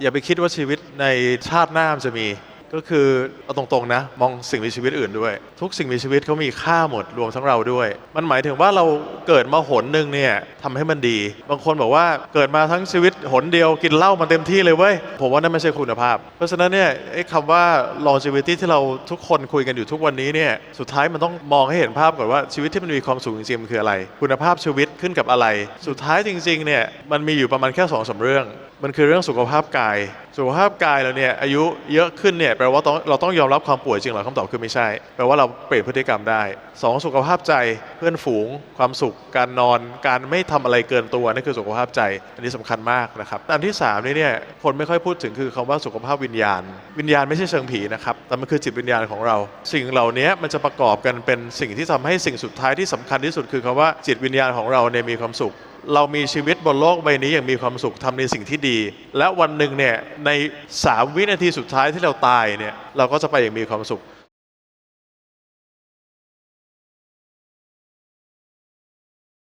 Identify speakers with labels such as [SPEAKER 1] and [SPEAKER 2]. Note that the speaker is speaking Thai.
[SPEAKER 1] อย่าไปคิดว่าชีวิตในชาติหน้ามันจะมี ก็คือเอาตรงๆนะ มองสิ่งมีชีวิตอื่นด้วย ทุกสิ่งมีชีวิตเขามีค่าหมดรวมทั้งเราด้วย มันหมายถึงว่าเราเกิดมาหนหนึ่งเนี่ยทำให้มันดี บางคนบอกว่าเกิดมาทั้งชีวิตหนเดียวกินเหล้ามันเต็มที่เลยเว้ยผมว่านั่นไม่ใช่คุณภาพ เพราะฉะนั้นเนี่ยไอ้คำว่า longevity ที่เราทุกคนคุยกันอยู่ทุกวันนี้เนี่ยสุดท้ายมันต้องมองให้เห็นภาพก่อนว่าชีวิตที่มันมีความสุขจริงๆมันคืออะไร คุณภาพชีวิตขึ้นกับอะไร สุดท้ายจริงๆเนี่ยมันมีอยู่ประมาณแค่สองสามเรื่อง มันคือเรื่องสุขภาพกาย สุขภาพกายเราเนี่ยอายุเยอะขึ้นเนี่ยแปลว่าต้องเราต้องยอมรับความป่วยจริงเหรอคำตอบคือไม่ใช่ แปลว่าเราเปลี่ยนพฤติกรรมได้สองสุขภาพใจเพื่อนฝูง ความสุข การนอน การไม่ทำอะไรเกินตัวนี่คือสุขภาพใจ อันนี้สำคัญมากนะครับอันที่สามนี่เนี่ยคนไม่ค่อยพูดถึงคือคำว่าสุขภาพวิญญาณ วิญญาณไม่ใช่เชิงผีนะครับแต่มันคือจิตวิญญาณของเรา สิ่งเหล่านี้มันจะประกอบกันเป็นสิ่งที่ทำให้สิ่งสุดท้ายที่สำคัญที่สุดคือคำว่าจิตวิญญาณของเราเนี่ยมีความสุข เรามีชีวิตบนโลกใบนี้อย่างมีความสุขทำในสิ่งที่ดี และวันหนึ่งเนี่ยใน 3 วินาทีสุดท้ายที่เราตายเนี่ยเราก็จะไปอย่างมีความสุข